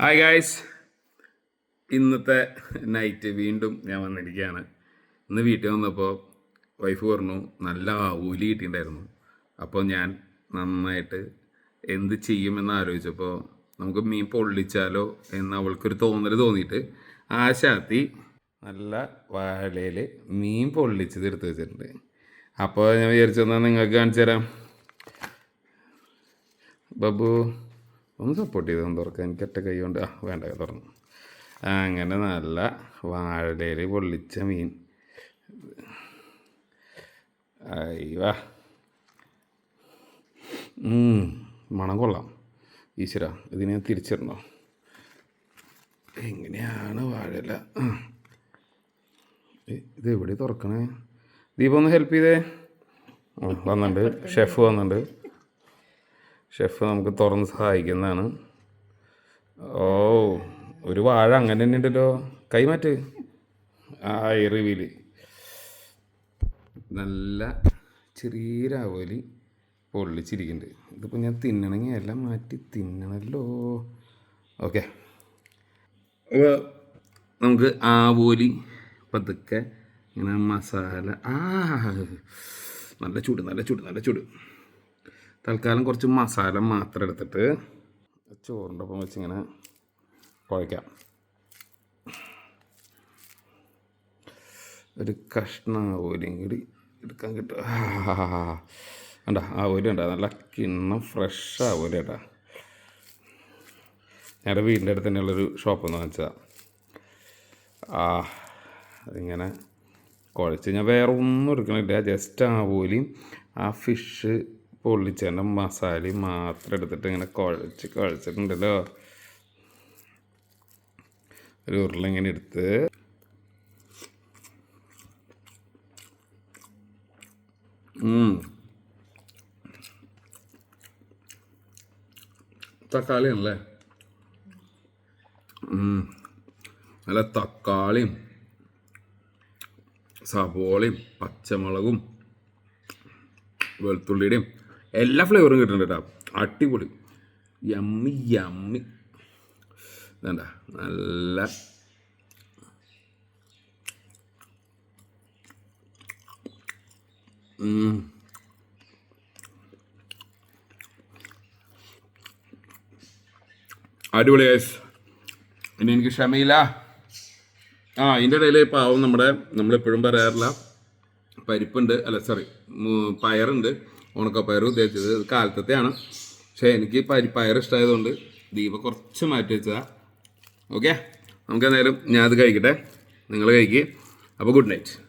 Hi guys ഇന്നത്തെ night വീണ്ടും ഞാൻ വന്നിരിക്കുകയാണ്. ഇന്ന് വീട്ടിൽ വന്നപ്പോൾ വൈഫ് പറഞ്ഞു നല്ല ഊലി കിട്ടിയിട്ടുണ്ടായിരുന്നു. അപ്പോൾ ഞാൻ നന്നായിട്ട് എന്ത് ചെയ്യുമെന്ന് ആലോചിച്ചപ്പോൾ നമുക്ക് മീൻ പൊള്ളിച്ചാലോ എന്ന് അവൾക്കൊരു തോന്നൽ തോന്നിയിട്ട് ആശാത്തി നല്ല വാഴയിൽ മീൻ പൊള്ളിച്ചത് എടുത്ത് വെച്ചിട്ടുണ്ട്. അപ്പോൾ ഞാൻ വിചാരിച്ചു തന്നാൽ നിങ്ങൾക്ക് കാണിച്ചു തരാം ബബു ഒന്ന് സപ്പോർട്ട് ചെയ്ത് ഒന്ന് തുറക്കാം എനിക്ക് ഒറ്റ കൈ കൊണ്ട് ആ വേണ്ട തുറന്നു. അങ്ങനെ നല്ല വാഴയിൽ പൊള്ളിച്ച മീൻ. അയ്യവാ. മണം കൊള്ളാം. ഈശ്വര ഇതിനെ തിരിച്ചിടണോ? എങ്ങനെയാണ് വാഴയില? ഇത് എവിടെ തുറക്കണേ? ദീപം ഒന്ന് ഹെൽപ്പ് ചെയ്തേ. വന്നിട്ടുണ്ട്. ഷെഫ് വന്നിട്ടുണ്ട്. ഷെഫ് നമുക്ക് തുറന്ന് സഹായിക്കുന്നതാണ്. ഓ ഒരു വാഴ അങ്ങനെ തന്നെ ഉണ്ടല്ലോ. കൈമാറ്റ് ആ എറിവിൽ നല്ല ചെറിയ രാവോലി പൊള്ളിച്ചിരിക്കുന്നുണ്ട്. ഇതിപ്പോൾ ഞാൻ തിന്നണമെങ്കിൽ എല്ലാം മാറ്റി തിന്നണമല്ലോ ഓക്കെ. നമുക്ക് ആവോലി പതുക്കെ ഇങ്ങനെ മസാല. ആ നല്ല ചൂട് നല്ല ചൂട് നല്ല ചൂട്. തൽക്കാലം കുറച്ച് മസാല മാത്രം എടുത്തിട്ട് ചോറിന്റെ ഒപ്പം വെച്ചിങ്ങനെ കുഴയ്ക്കാം. ഒരു കഷ്ണം ആവോലിയും കൂടി എടുക്കാൻ കിട്ടും. കണ്ട? ആവോലി ഉണ്ടോ നല്ല കിണ്ണം ഫ്രഷ് ആവോലി കേട്ടാ. ഞങ്ങളുടെ വീടിന്റെ അടുത്ത് തന്നെയുള്ളൊരു ഷോപ്പ് എന്ന് വെച്ചാൽ ആ അതിങ്ങനെ കുഴച്ച് ഞാൻ വേറെ ഒന്നും എടുക്കണില്ല. ജസ്റ്റ് ആവോലിയും ആ ഫിഷ് പൊള്ളിച്ചതിന്റെ മസാലയും മാത്രം എടുത്തിട്ട് ഇങ്ങനെ കുഴച്ച് കുഴച്ചിട്ടുണ്ടല്ലോ ഒരു ഉരുള ഇങ്ങനെ എടുത്ത് ഉം. തക്കാളി ആണല്ലേ ഉം. നല്ല തക്കാളിയും സവോളയും പച്ചമുളകും വെളുത്തുള്ളിയുടെയും എല്ലാ ഫ്ലേവറും കിട്ടുന്നുണ്ട് കേട്ടോ. അടിപൊളി. യമ്മി യമ്മി എന്താ നല്ല അടിപൊളി ഗൈസ് ഇനി എനിക്ക് ക്ഷമയില്ല ആ ഇതിന്റെ ഇടയിൽ പാവം നമ്മുടെ നമ്മളെപ്പോഴും പറയാറില്ല. പരിപ്പുണ്ട് അല്ല സോറി പയറുണ്ട്. ഉണക്കപ്പയർ ഉദ്ദേശിച്ചത് കാലത്തത്തെയാണ്. പക്ഷേ എനിക്ക് പരിപ്പയർ പയർ ഇഷ്ടമായതുകൊണ്ട് ദീപ കുറച്ച് മാറ്റി വെച്ചതാ. ഓക്കെ? നമുക്ക് എന്തായാലും ഞാൻ അത് കഴിക്കട്ടെ. നിങ്ങൾ കഴിക്കുക അപ്പോൾ ഗുഡ് നൈറ്റ്.